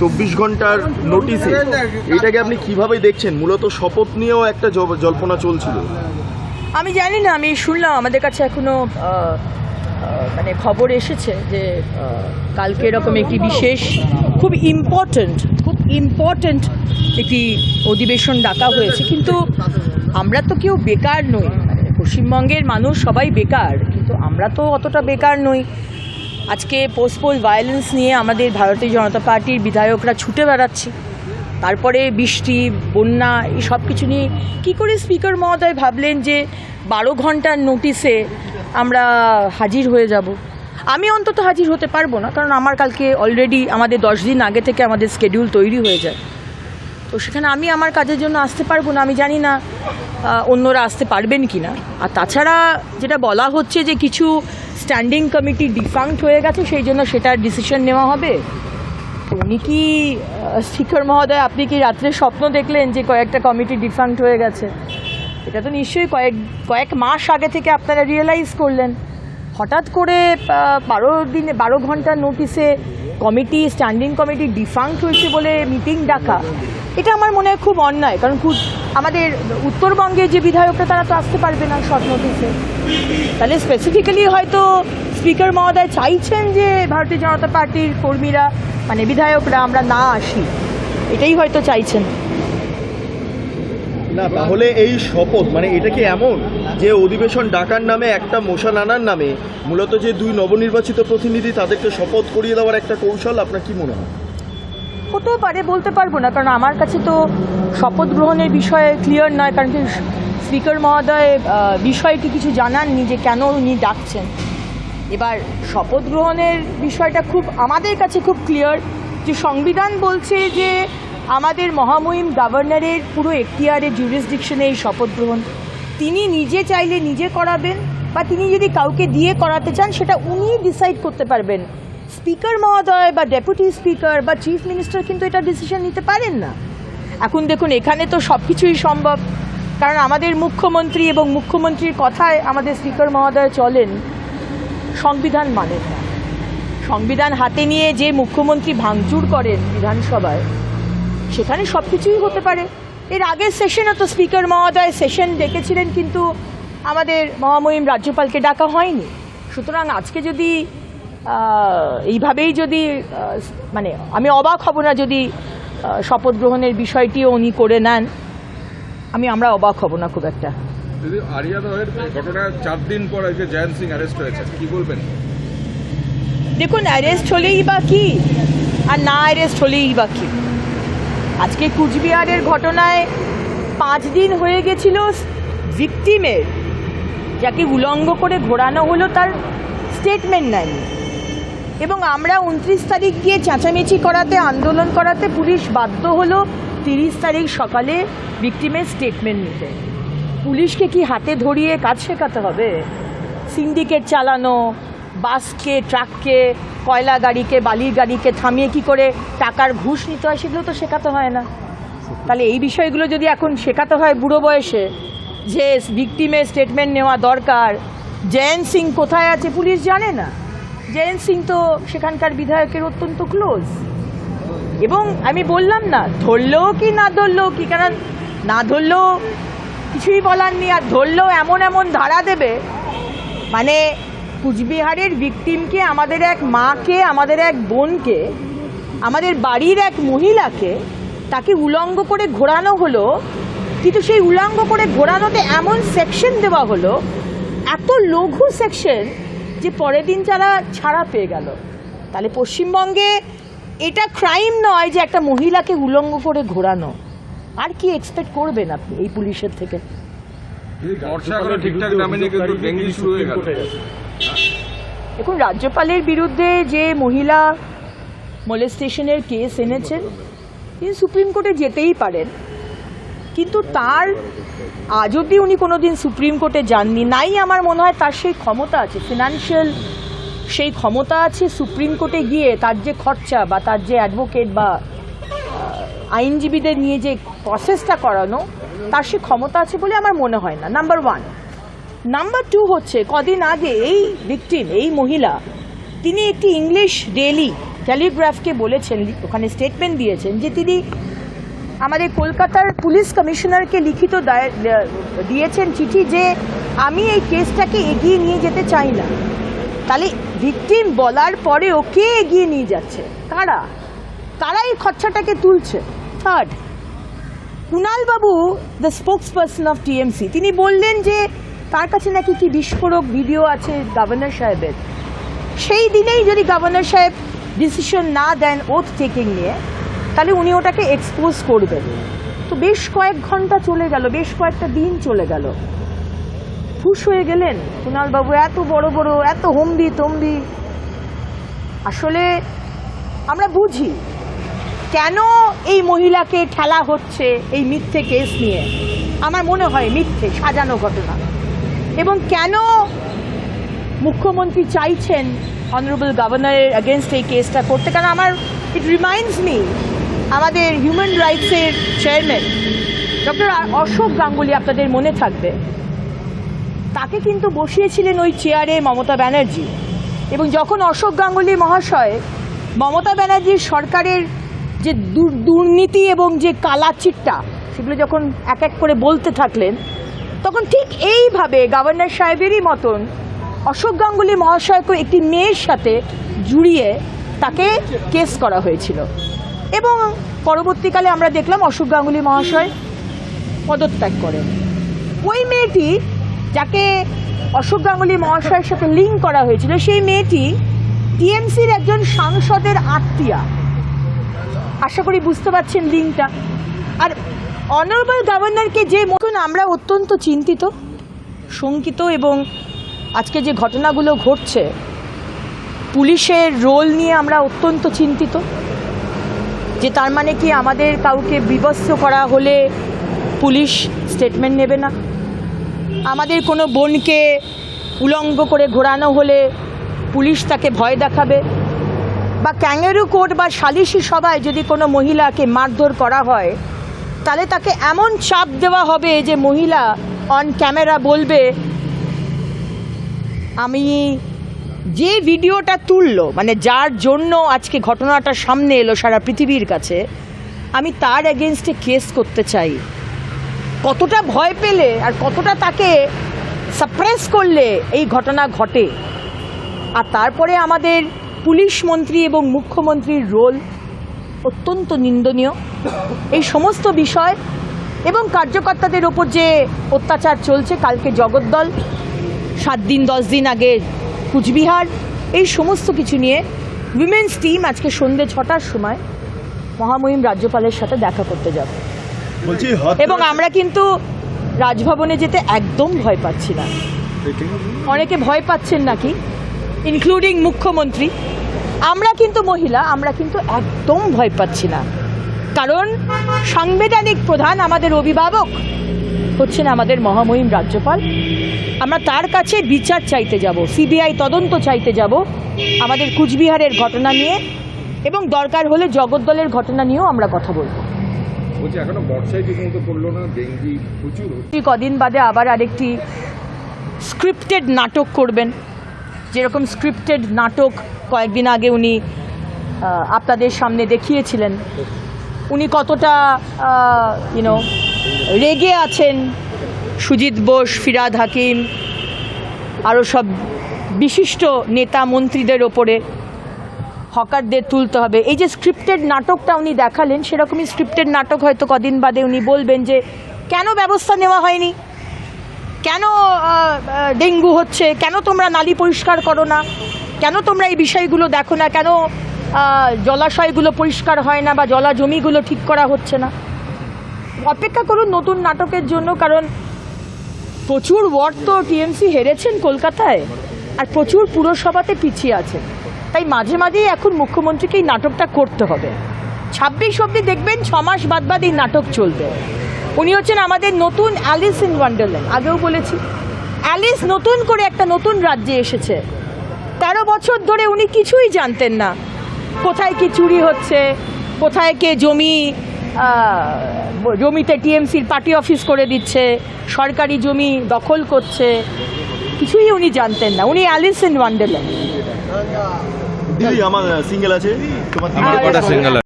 চব্বিশ ঘণ্টার নোটিশে এটাকে আপনি কীভাবে দেখছেন? মূলত শপথ নিয়েও একটা জল্পনা চলছিল। আমি জানি না, আমি শুনলাম, আমাদের কাছে এখনও মানে খবর এসেছে যে কালকে এরকম একটি বিশেষ, খুব ইম্পর্ট্যান্ট খুব ইম্পর্ট্যান্ট একটি অধিবেশন ডাকা হয়েছে। কিন্তু আমরা তো কেউ বেকার নই। মানে পশ্চিমবঙ্গের মানুষ সবাই বেকার, কিন্তু আমরা তো অতটা বেকার নই। আজকে পোস্টপোল ভায়োলেন্স নিয়ে আমাদের ভারতীয় জনতা পার্টির বিধায়করা ছুটে বেড়াচ্ছি। তারপরে বৃষ্টি, বন্যা সব কিছু নিয়ে কী করে স্পিকার মহোদয় ভাবলেন যে বারো ঘণ্টার নোটিসে আমরা হাজির হয়ে যাব? আমি অন্তত হাজির হতে পারব না, কারণ আমার কালকে অলরেডি আমাদের দশ দিন আগে থেকে আমাদের স্কেডিউল তৈরি হয়ে যায়। তো সেখানে আমি আমার কাজের জন্য আসতে পারব না, আমি জানি না অন্যরা আসতে পারবেন কি না আর তাছাড়া যেটা বলা হচ্ছে যে কিছু স্ট্যান্ডিং কমিটি ডিফাঙ্ক্ট হয়ে গেছে, সেই জন্য সেটার ডিসিশন নেওয়া হবে। উনি কি স্পিকার মহোদয়, আপনি কি রাত্রে স্বপ্ন দেখলেন যে কয়েকটা কমিটি ডিফাঙ্ক্ট হয়ে গেছে? এটা তো নিশ্চয়ই কয়েক কয়েক মাস আগে থেকে আপনারা রিয়েলাইজ করলেন। হঠাৎ করে বারো দিনে, বারো ঘণ্টার নোটিসে কমিটি স্ট্যান্ডিং কমিটি ডিফাংক হয়েছে বলে মিটিং ডাকা, এটা আমার মনে হয় খুব অন্যায়। কারণ খুব আমাদের উত্তরবঙ্গে যে বিধায়করা, তারা তো আসতে পারবে না শর্ট নোটিসে তাহলে স্পেসিফিক্যালি হয়তো স্পিকার মহোদয় চাইছেন যে ভারতীয় জনতা পার্টির কর্মীরা মানে বিধায়করা, আমরা না আসি। এটাই হয়তো চাইছেন। না, তাহলে এই শপথ মানে এটা কি এমন যে অধিবেশন ডাকার নামে একটা মোশন আনার নামে মূলত যে দুই নবনির্বাচিত প্রতিনিধি তাদেরকে শপথ করিয়ে দেওয়ার একটা কৌশল, আপনার কি মনে হয়? হতেও পারে, বলতে পারব না, কারণ আমার কাছে তো শপথ গ্রহণের বিষয়ে ক্লিয়ার নয়, কারণ কি স্পিকার মহোদয় বিষয়টি কিছু জানাননি যে কেন উনি ডাকছেন। এবার শপথ গ্রহণের বিষয়টা খুব, আমাদের কাছে খুব ক্লিয়ার যে সংবিধান বলছে যে আমাদের মহামহিম গভর্নরের পুরো এখতিয়ারের জুরিসডিকশনে এই শপথ গ্রহণ। তিনি নিজে চাইলে নিজে করাবেন, বা তিনি যদি কাউকে দিয়ে করাতে চান, সেটা উনি ডিসাইড করতে পারবেন। স্পিকার মহোদয় বা ডেপুটি স্পিকার বা চিফ মিনিস্টার কিন্তু এটা ডিসিশন নিতে পারেন না। এখন দেখুন, এখানে তো সব কিছুই সম্ভব। কারণ আমাদের মুখ্যমন্ত্রী এবং মুখ্যমন্ত্রীর কথায় আমাদের স্পিকার মহোদয় চলেন, সংবিধান মানেন না। সংবিধান হাতে নিয়ে যে মুখ্যমন্ত্রী ভাঙচুর করেন বিধানসভায় সেখানে সব কিছুই হতে পারে। এর আগের সেশনে তো স্পিকার মহোদয় সেশন ডেকেছিলেন কিন্তু আমাদের মহামহিম রাজ্যপালকে ডাকা হয়নি। সুতরাং আজকে যদি এইভাবেই যদি মানে আমি অবাক হব না যদি শপথ গ্রহণের বিষয়টিও উনি করে নেন। আমি আমরা অবাক হব না খুব একটা। দিদি আরিয়া চার দিন পর আজকে জয়ন্ত সিং অ্যারেস্ট হয়েছে কি বলবেন? দেখুন অ্যারেস্ট হলেই বা কি আর না অ্যারেস্ট হলেই বা কি। আজকে কুচবিহারের ঘটনায় পাঁচ দিন হয়ে গেছিল ভিকটিমের যাকে উলঙ্গ করে ঘোরানো হলো তার স্টেটমেন্ট নেয়নি এবং আমরা উনত্রিশ তারিখ গিয়ে চেঁচামেচি করাতে, আন্দোলন করাতে পুলিশ বাধ্য হলো তিরিশ তারিখ সকালে ভিকটিমের স্টেটমেন্ট নিতে। পুলিশকে কি হাতে ধরিয়ে কাজ শেখাতে হবে? সিন্ডিকেট চালানো বাসকে, ট্রাককে, কয়লা গাড়িকে, বালির গাড়িকে থামিয়ে কি করে টাকার ঘুষ নিতে হয়, সেগুলো তো শেখাতে হয় না। তাহলে এই বিষয়গুলো যদি এখন শেখাতে হয় বুড়ো বয়সে, যে ভিকটিমের স্টেটমেন্ট নেওয়া দরকার, জয়ন্ত সিং কোথায় আছে পুলিশ জানে না? জয়ন্ত সিং তো সেখানকার বিধায়কের অত্যন্ত ক্লোজ এবং আমি বললাম না, ধরলেও কি, না ধরলেও কি, কারণ না ধরলেও কিছুই বলার নেই, আর ধরলেও এমন এমন ধারা দেবে মানে কুচবিহারের ভিকটিমকে আমাদের এক মাকে, আমাদের এক বোনকে, আমাদের বাড়ির এক মহিলাকে তাকে উলঙ্গ করে ঘোরানো হলো। কিন্তু সেই উলঙ্গ করে ঘোরানোতে এমন সেকশন দেওয়া হলো, এত লঘু সেকশন যে পরের দিন তারা ছাড়া পেয়ে গেল। তাহলে পশ্চিমবঙ্গে এটা ক্রাইম নয় যে একটা মহিলাকে উলঙ্গ করে ঘোরানো। আর কি এক্সপেক্ট করবেন আপনি এই পুলিশের থেকে? ঠিকঠাক শুরু হয়ে গেল। দেখুন, রাজ্যপালের বিরুদ্ধে যে মহিলা মোলেস্টেশনের কেস এনেছেন, তিনি সুপ্রিম কোর্টে যেতেই পারেন। কিন্তু তার, আজ অব্দি উনি কোনো দিন সুপ্রিম কোর্টে যাননি। নাই আমার মনে হয় তার সেই ক্ষমতা আছে ফিনান্সিয়াল সেই ক্ষমতা আছে সুপ্রিম কোর্টে গিয়ে তার যে খরচা বা তার যে অ্যাডভোকেট বা আইনজীবীদের নিয়ে যে প্রসেসটা করানো, তার সে ক্ষমতা আছে বলে আমার মনে হয় না। নাম্বার ওয়ান নাম্বার টু হচ্ছে, কদিন আগে এই ভিকটিম এই মহিলা, তিনি একটি ইংলিশ ডেলি টেলিগ্রাফকে বলেছেন, ওখানে স্টেটমেন্ট দিয়েছেন যে তিনি আমাদের কলকাতার পুলিশ কমিশনারকে লিখিত দিয়েছেন চিঠি যে আমি এই কেসটাকে এগিয়ে নিয়ে যেতে চাই না। তাহলে ভিকটিম বলার পরে ওকে এগিয়ে নিয়ে যাচ্ছে? কারা? কারা এই খরচাটাকে তুলছে? থার্ড কুণাল বাবু the spokesperson of TMC তিনি বললেন যে তার কাছে নাকি কি বিস্ফোরক ভিডিও আছে গভর্নর সাহেবের? সেই দিনেই যদি গভর্নর সাহেব ডিসিশন না দেন ওথ টেকিং নিয়ে, তাহলে উনি ওটাকে এক্সপোজ করবেন। তো বেশ কয়েক ঘণ্টা চলে গেল, বেশ কয়েকটা দিন চলে গেল। খুশ হয়ে গেলেন কুণাল বাবু এত বড় বড়, এত হম্বি তম্বি। আসলে আমরা বুঝি কেন এই মহিলাকে ঠেলা হচ্ছে এই মিথ্যে কেস নিয়ে। আমার মনে হয় মিথ্যে, সাজানো ঘটনা। এবং কেন মুখ্যমন্ত্রী চাইছেন অনারেবল গভর্নরের এগেনস্ট এই কেসটা করতে? কারণ আমার ইট রিমাইন্ডস মি আমাদের হিউম্যান রাইটসের চেয়ারম্যান ডক্টর অশোক গাঙ্গুলি আপনাদের মনে থাকবে? তাকে কিন্তু বসিয়েছিলেন ওই চেয়ারে মমতা ব্যানার্জি। এবং যখন অশোক গাঙ্গুলি মহাশয় মমতা ব্যানার্জির সরকারের যে দুর- দুর্নীতি এবং যে কালা চিট্টা সেগুলো যখন এক এক করে বলতে থাকলেন তখন ঠিক এইভাবে গভর্নর সাহেবেরই মতন অশোক গাঙ্গুলি মহাশয়কে একটি মেয়ের সাথে জুড়িয়ে তাকে কেস করা হয়েছিল। এবং পরবর্তীকালে আমরা দেখলাম অশোক গাঙ্গুলি মহাশয় পদত্যাগ করেন। ওই মেয়েটি যাকে অশোক গাঙ্গুলি মহাশয়ের সাথে লিঙ্ক করা হয়েছিল, সেই মেয়েটি টিএমসির একজন সাংসদের আত্মীয়া। আশা করি বুঝতে পারছেন লিঙ্কটা। আর অনারেবল গভর্নরকে যে মতন আমরা অত্যন্ত চিন্তিত, শঙ্কিত এবং আজকে যে ঘটনাগুলো ঘটছে, পুলিশের রোল নিয়ে আমরা অত্যন্ত চিন্তিত, যে তার মানে কি আমাদের কাউকে বিবস্ত্র করা হলে পুলিশ স্টেটমেন্ট নেবে না? আমাদের কোনো বোনকে উলঙ্গ করে ঘোরানো হলে পুলিশ তাকে ভয় দেখাবে? বা ক্যাঙ্গারু কোর্ট বা সালিশি সভায় যদি কোনো মহিলাকে মারধর করা হয় তাহলে তাকে এমন চাপ দেওয়া হবে যে মহিলা অন ক্যামেরা বলবে, আমি যে ভিডিওটা তুললো মানে যার জন্য আজকে ঘটনাটা সামনে এলো সারা পৃথিবীর কাছে, আমি তার এগেনস্টে কেস করতে চাই। কতটা ভয় পেলে আর কতটা তাকে সাপ্রেস করলে এই ঘটনা ঘটে। আর তারপরে আমাদের পুলিশ মন্ত্রী এবং মুখ্যমন্ত্রীর রোল অত্যন্ত নিন্দনীয়। এই সমস্ত বিষয় এবং কার্যকর্তাদের ওপর যে অত্যাচার চলছে কালকে জগদ্দল সাত দিন দশ দিন আগে কুচবিহার এই সমস্ত কিছু নিয়ে উইমেন্স টিম আজকে সন্ধ্যে ছটার সময় মহামহিম রাজ্যপালের সাথে দেখা করতে যাবে। এবং আমরা কিন্তু রাজভবনে যেতে একদম ভয় পাচ্ছি না। অনেকে ভয় পাচ্ছেন নাকি? ইনক্লুডিং মুখ্যমন্ত্রী। আমরা কিন্তু মহিলা আমরা কিন্তু একদম ভয় পাচ্ছি না। কারণ সাংবিধানিক প্রধান আমাদের অভিভাবক হচ্ছেন আমাদের মহামহিম রাজ্যপাল। আমরা তার কাছে বিচার চাইতে যাব সিবিআই তদন্ত চাইতে যাব আমাদের কুচবিহারের ঘটনা নিয়ে এবং দরকার হলে জগদ্দলের ঘটনা নিয়েও আমরা কথা বলব। কদিন বাদে আবার আরেকটি স্ক্রিপ্টেড নাটক করবেন। যেরকম স্ক্রিপ্টেড নাটক কয়েকদিন আগে উনি আপনাদের সামনে দেখিয়েছিলেন। উনি কতটা ইউনো রেগে আছেন। সুজিত বোস, ফিরাদ হাকিম আরও সব বিশিষ্ট নেতা মন্ত্রীদের ওপরে হকারদের তুলতে হবে। এই যে স্ক্রিপ্টেড নাটকটা উনি দেখালেন, সেরকমই স্ক্রিপ্টেড নাটক হয়তো কদিন বাদে উনি বলবেন যে, কেন ব্যবস্থা নেওয়া হয়নি? কেন ডেঙ্গু হচ্ছে? কেন তোমরা নালী পরিষ্কার করো না? কেন তোমরা এই বিষয়গুলো দেখো না? কেন জলাশয়গুলো পরিষ্কার হয় না বা জলা জমিগুলো ঠিক করা হচ্ছে না? অপেক্ষা করুন নতুন নাটকের জন্য, কারণ প্রচুর ওয়ার্ড তো টিএমসি হেরেছেন কলকাতায়, আর প্রচুর পুরসভাতে পিছিয়ে আছে। তাই মাঝে মাঝেই এখন মুখ্যমন্ত্রীকে এই নাটকটা করতে হবে। ছাব্বিশ অব্দি দেখবেন ছ মাস বাদ বাদ এই নাটক চলবে। উনি হচ্ছেন আমাদের নতুন অ্যালিস ইন ওয়ান্ডারল্যান্ড। আগেও বলেছি। অ্যালিস নতুন করে একটা নতুন রাজ্যে এসেছে। তেরো বছর ধরে উনি কিছুই জানতেন না। কোথায় কি চুরি হচ্ছে কোথায় কে জমি জমিতে টিএমসির পার্টি অফিস করে দিচ্ছে সরকারি জমি দখল করছে কিছুই উনি জানতেন না। উনি অ্যালিস ইন ওয়ান্ডারল্যান্ড। দিদি আমার সিঙ্গেল আছে? তোমার আমার আর- কটা সিঙ্গেল